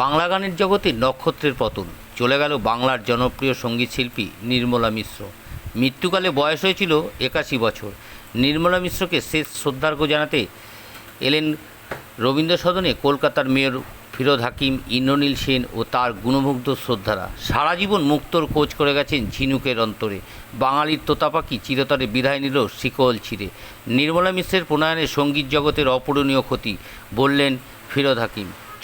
বাংলা গানের জগতে নক্ষত্রের পতন। চলে গেল বাংলার জনপ্রিয় সংগীত শিল্পী নির্মলা মিশ্র। মৃত্যুকালে বয়স হয়েছিল একাশি বছর। নির্মলা মিশ্রকে শেষ শ্রদ্ধার্ঘ্য জানাতে এলেন রবীন্দ্র সদনে কলকাতার মেয়র ফিরোদ হাকিম, ইন্দ্রনীল সেন ও তার গুণমুগ্ধ শ্রদ্ধারা। সারা জীবন মুক্তর কোচ করে গেছেন ঝিনুকের অন্তরে। বাঙালির তোতাপাখি চিরতরে বিদায় নিল শিকল ছিঁড়ে। নির্মলা মিশ্রের প্রণয়নে সংগীত জগতের অপূরণীয় ক্ষতি, বললেন ফিরোদ হাকিম।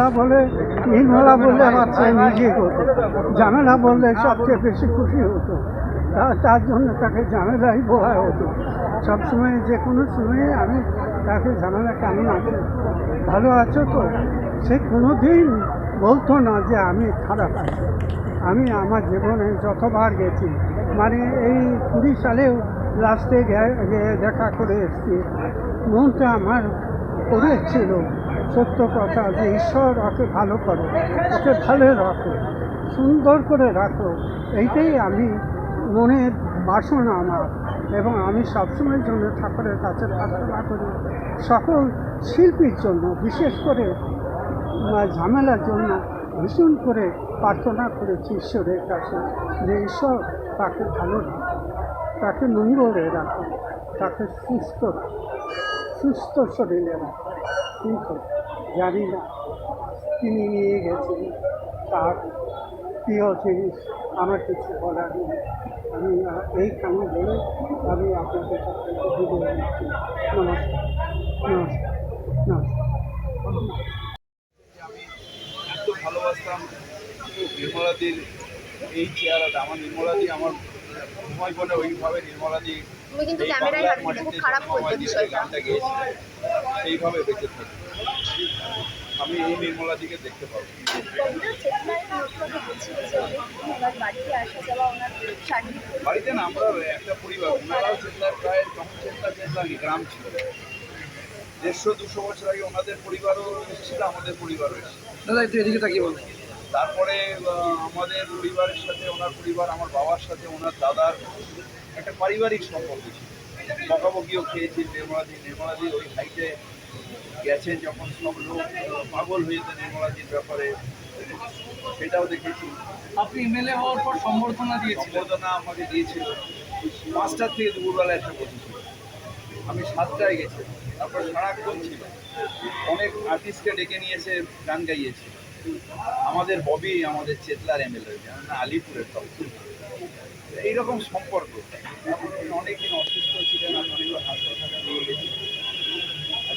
ঝামেলা বলে নির্মলা বললে আমার চেয়ে নিজে হতো ঝামেলা বললে সবচেয়ে বেশি খুশি হতো। তার জন্য তাকে ঝামেলাই বলা হতো। সবসময় যে কোনো সময়ে আমি তাকে ঝামেলা কেমন আছে? ভালো আছো তো? সে কোনো দিন বলতো না যে আমি খারাপ আছি। আমি আমার জীবনে যতবার গেছি মানে এই কুড়ি সালেও লাস্টে দেখা করে এসেছি। মনটা আমার করেছিল সত্য কথা যে ঈশ্বর ওকে ভালো করো, ওকে ভালো রাখো, সুন্দর করে রাখো, এইটাই আমি মনের বাসনা আমার। এবং আমি সবসময়ের জন্য ঠাকুরের কাছে প্রার্থনা করি, সকল শিল্পীর জন্য, বিশেষ করে ঝামেলার জন্য ভীষণ করে প্রার্থনা করেছি ঈশ্বরের কাছে, যে ঈশ্বর তাকে ভালো রাখো, তাকে মঙ্গলে রাখো, তাকে সুস্থ সুস্থ শরীরে রাখো। জানি না তিনি নিয়ে গেছেন তার প্রিয় জিনিস আমার কিছু বলার নেই। আমি এইখানে বলে আমি আপনাদের কাছে নমস্কার নমস্কার নমস্কার। আমি এত ভালোবাসতাম নির্মলাদির এই চেহারাটা আমার নির্মলাদি আমার সময় বলে ওইভাবে নির্মলাদি তুমি কিন্তু ক্যামেরায় বাংলার খুব খারাপ সময় দিয়ে বিষয়টা। গানটা গেয়েছিল সেইভাবে বেঁচে থাকি আমি এই নির্মলা দিকে দেখতে পাবো। বাড়িতে না আমরা একটা পরিবার ওনারাও চেতলার প্রায় তখন চেতলা চেতলা গ্রাম ছিল। দেড়শো দুশো বছর আগে ওনাদের পরিবারও এসেছিল আমাদের পরিবারও এসেছিল। দাদা একটু এদিকে তাকিয়ে বলুন। তারপরে আমাদের পরিবারের সাথে ওনার পরিবার আমার বাবার সাথে ওনার দাদার একটা পারিবারিক সম্পর্ক ছিল। বকাবকিও খেয়েছি নির্মলাদি নির্মলাদি ওই হাইটে গেছেন যখন সব লোক পাগল হয়ে যেত নির্মলাদির ব্যাপারে সেটাও দেখেছি। আপনি এমএলএ হওয়ার পর সম্বর্ধনা দিয়েছিলেন? সম্বোধনা আমাকে দিয়েছিল। পাঁচটার থেকে দুপুরবেলা এসে বসেছিল আমি সাতটায় গেছি। তারপর সারাক্ষণ ছিল। অনেক আর্টিস্টকে ডেকে নিয়ে এসে গান গাইয়েছি। আমাদের ববি আমাদের চেতলার এমএলএ আলিপুরের তখন এইরকম সম্পর্ক। অনেকদিন অসুস্থ ছিলেন আমি অনেকবার হাসপাতালে নিয়ে গেছি।